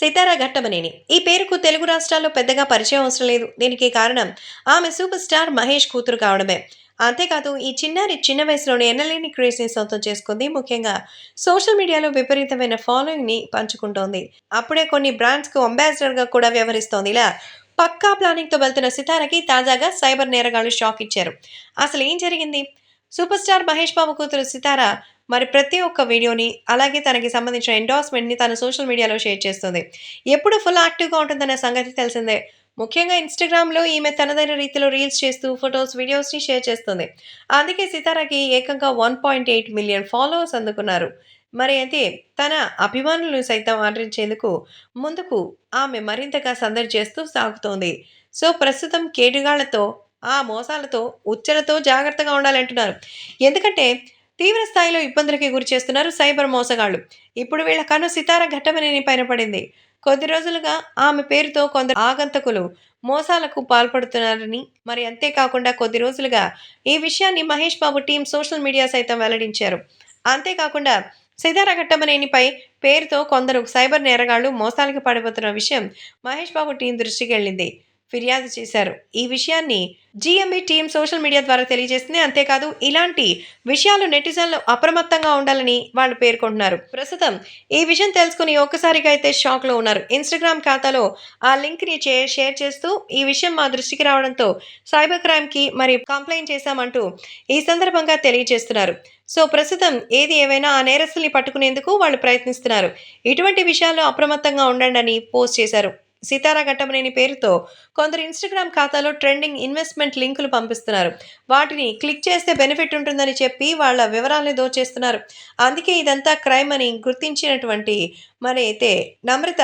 సితారా ఘట్టమనేని. ఈ పేరుకు తెలుగు రాష్ట్రాల్లో పెద్దగా పరిచయం అవసరం లేదు. దీనికి కారణం ఆమె సూపర్ స్టార్ మహేష్ కూతురు కావడమే. అంతేకాదు ఈ చిన్నారి చిన్న వయసులోనే ఎన్నలేని క్రేజ్ని సొంతం చేసుకుంది. ముఖ్యంగా సోషల్ మీడియాలో విపరీతమైన ఫాలోయింగ్ని పంచుకుంటోంది. అప్పుడే కొన్ని బ్రాండ్స్కు అంబాసిడర్గా కూడా వ్యవహరిస్తోంది. ఇలా పక్కా ప్లానింగ్తో వెళ్తున్న సితారకి తాజాగా సైబర్ నేరగాళ్ళు షాక్ ఇచ్చారు. అసలు ఏం జరిగింది? సూపర్ స్టార్ మహేష్ బాబు కూతురు సితార మరి ప్రతి ఒక్క వీడియోని అలాగే తనకి సంబంధించిన ఎండార్స్మెంట్ని తన సోషల్ మీడియాలో షేర్ చేస్తుంది. ఎప్పుడు ఫుల్ యాక్టివ్గా ఉంటుందన్న సంగతి తెలిసిందే. ముఖ్యంగా ఇన్స్టాగ్రామ్లో ఈమె తనదైన రీతిలో రీల్స్ చేస్తూ ఫొటోస్ వీడియోస్ని షేర్ చేస్తుంది. అందుకే సితారాకి ఏకంగా one point eight million followers అందుకున్నారు. మరి అయితే తన అభిమానులను సైతం ఆదరించేందుకు ముందుకు ఆమె మరింతగా సందడి చేస్తూ సాగుతోంది. సో ప్రస్తుతం కేటుగాళ్ళతో ఆ మోసాలతో ఉచ్చలతో జాగ్రత్తగా ఉండాలంటున్నారు. ఎందుకంటే తీవ్ర స్థాయిలో ఇబ్బందులకి గురి చేస్తున్నారు సైబర్ మోసగాళ్ళు ఇప్పుడు వీళ్ళ కన్ను సితార ఘట్టమనేని పైన పడింది. కొద్ది రోజులుగా ఆమె పేరుతో కొందరు ఆగంతకులు మోసాలకు పాల్పడుతున్నారని మరి అంతేకాకుండా కొద్ది రోజులుగా ఈ విషయాన్ని Mahesh Babu team social media సైతం వెల్లడించారు. అంతేకాకుండా సితార ఘట్టమనేనిపై పేరుతో కొందరు సైబర్ నేరగాళ్ళు మోసాలకి పడిపోతున్న విషయం మహేష్ బాబు టీం దృష్టికి వెళ్ళింది. ఫిర్యాదు చేశారు. ఈ విషయాన్ని జీఎంఈ టీం సోషల్ మీడియా ద్వారా తెలియజేసింది. అంతేకాదు ఇలాంటి విషయాలు నెటిజన్లు అప్రమత్తంగా ఉండాలని వాళ్ళు పేర్కొంటున్నారు. ప్రస్తుతం ఈ విషయం తెలుసుకుని ఒక్కసారిగా అయితే షాక్లో ఉన్నారు. ఇన్స్టాగ్రామ్ ఖాతాలో ఆ లింక్ని షేర్ చేస్తూ ఈ విషయం మా దృష్టికి రావడంతో సైబర్ క్రైమ్కి మరి కంప్లైంట్ చేశామంటూ ఈ సందర్భంగా తెలియజేస్తున్నారు. సో ప్రస్తుతం ఏది ఏవైనా ఆ నేరస్తుల్ని పట్టుకునేందుకు వాళ్ళు ప్రయత్నిస్తున్నారు. ఇటువంటి విషయాల్లో అప్రమత్తంగా ఉండండి అని పోస్ట్ చేశారు. సీతారా ఘట్టమనేని పేరుతో కొందరు ఇన్స్టాగ్రామ్ ఖాతాలో ట్రెండింగ్ ఇన్వెస్ట్మెంట్ లింకులు పంపిస్తున్నారు. వాటిని క్లిక్ చేస్తే బెనిఫిట్ ఉంటుందని చెప్పి వాళ్ళ వివరాలను దోచేస్తున్నారు. అందుకే ఇదంతా క్రైమ్ అని గుర్తించినటువంటి మరి అయితే నమ్రత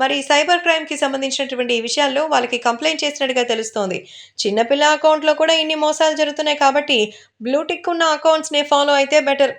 మరి సైబర్ క్రైమ్కి సంబంధించినటువంటి ఈ విషయాల్లో వాళ్ళకి కంప్లైంట్ చేసినట్టుగా తెలుస్తోంది. చిన్నపిల్ల అకౌంట్లో కూడా ఇన్ని మోసాలు జరుగుతున్నాయి కాబట్టి బ్లూటిక్ ఉన్న అకౌంట్స్ని ఫాలో అయితే బెటర్.